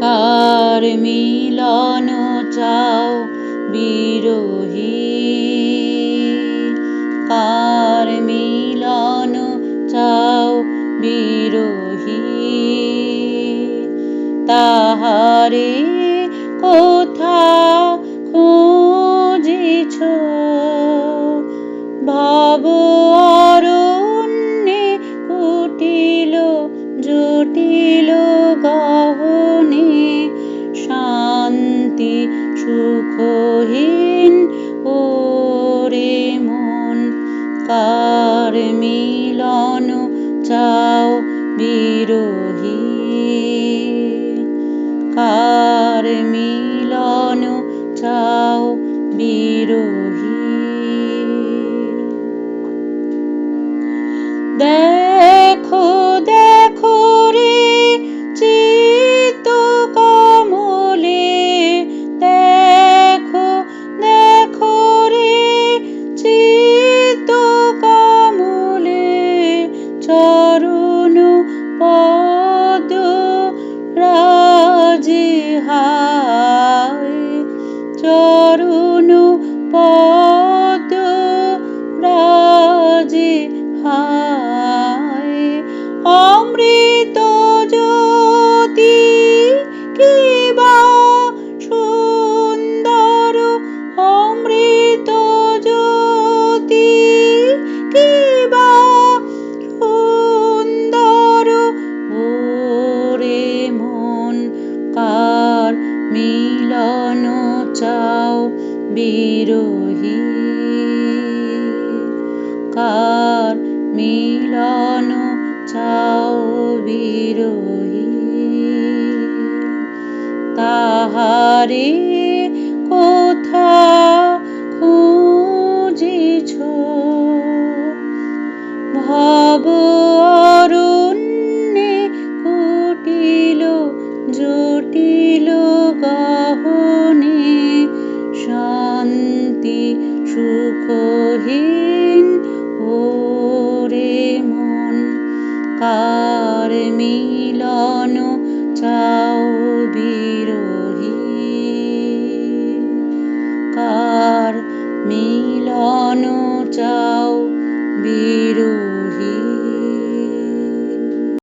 কার মিলন চাও বিরোহী। কার মিলন চাও বিরোহী? তাহারে কোথা খুঁজিছ? ভব অরণ্যে কুটিল, জটিল গহনে মিলন চাও বিরোহী কার মিলন চাও বিরোহী দেখো চরণ পদ রাজি হায়। চরণ পদ রাজি হায়। মিলন চাও বিরোহী। কার মিলন চাও বিরোহী? তাহারে কোথা রহিন ওরে মন কার মিলন চাও বিরোহী? কার মিলন চাও বিরোহী?